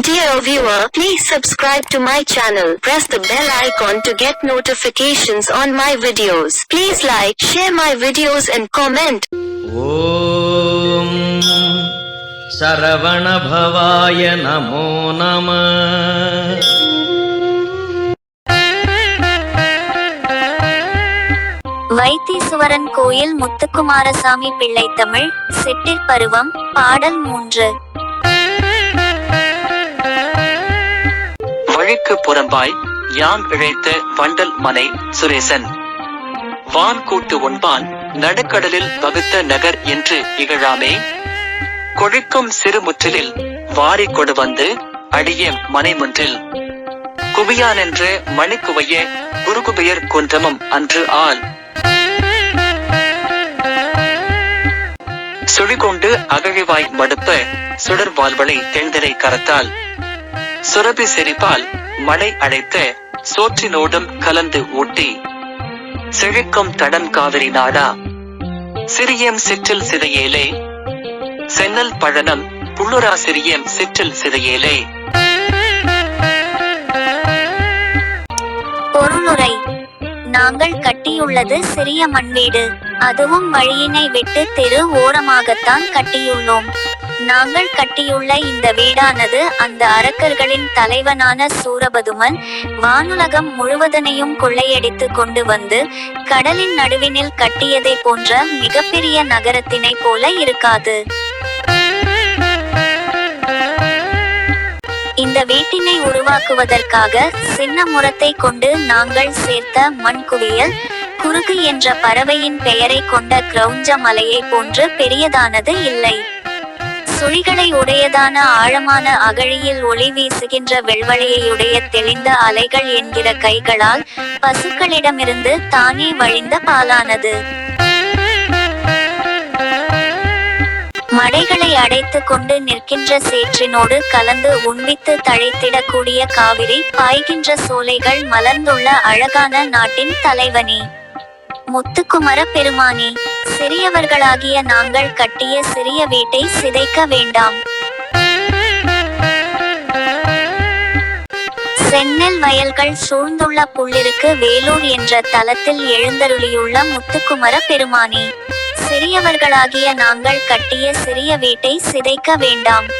Dear viewer, please subscribe to my channel. Press the bell icon to get notifications on my videos. Please like, share my videos and comment. ஓம் சரவணபவாய நமோ நம வைத்தீசுவரன் கோயில் முத்துக்குமாரசாமி பிள்ளை Tamil settle சிட்டிற்பருவம் பாடல் மூன்று வழிக்கு புறம்பாய் யான் இழைத்த வண்டல் மனை சுரேசன். வான் கூட்டு ஒன்பான் நடுக்கடலில் வகுத்த நகர் என்று இகழாமே. கொழிக்கும் சிறுமுற்றிலில் வாரி கொடு வந்து அடிய மனைமுன்றில் குவியானென்ற மணிக்குவைய குருகுபெயர் குன்றமும் அன்று ஆள். சுழிகொண்டு அகழிவாய் மடுப்ப சுடர் வாழ்வளை தென்திரை கரத்தால். சுரபி செறிப்பால் மழை அழைத்த சோற்றினோடும் கலந்து ஊட்டி. செழிக்கும் தடம் காவிரி நாடா. சிறியம் சிற்றில் சிதையேலே. சென்னல் பழனம் புள்ளுரா சிறியம் சிற்றில் சிதையேலே. பொருளுரை நாங்கள் கட்டியுள்ளது சிறிய மண்வீடு. அதுவும் வழியினை விட்டு தெரு ஓரமாகத்தான் கட்டியுள்ளோம். நாங்கள் கட்டியுள்ள இந்த வீடானது அந்த அரக்கர்களின் தலைவனான சூரபதுமன் வானுலகம் முழுவதனையும் கொள்ளையடித்து கொண்டு வந்து கடலின் நடுவினில் கட்டியதை போன்ற மிகப்பெரிய நகரத்தினை போல இருக்காது. இந்த வீட்டினை உருவாக்குவதற்காக சின்ன முரத்தை கொண்டு நாங்கள் சேர்த்த மண் குவியல் குறுகு என்ற பறவையின் பெயரை கொண்ட கிரௌஞ்ச மலையை போன்று பெரியதானது இல்லை. சுழிகளை உடையதான ஆழமான அகழியில் ஒளி வீசுகின்ற வெள்வழையுடைய தெளிந்த அலைகள் என்கிற கைகளால் பசுக்களிடமிருந்து தானே வழிந்த பாலானது. மடைகளை அடைத்து கொண்டு நிற்கின்ற சேற்றினோடு கலந்து உண்பித்து தழைத்திடக்கூடிய காவிரி பாய்கின்ற சோலைகள் மலர்ந்துள்ள அழகான நாட்டின் தலைவனே. முத்துக்குமர பெருமானே சிறியவர்களாகிய நாங்கள் கட்டிய சிறிய வீட்டை சிதைக்க வேண்டாம். செந்நெல் வயல்கள் சூழ்ந்துள்ள புள்ளிருக்கு வேலூர் என்ற தலத்தில் எழுந்தருளியுள்ள முத்துக்குமர பெருமானே சிறியவர்களாகிய நாங்கள் கட்டிய சிறிய வீட்டை சிதைக்க வேண்டாம்.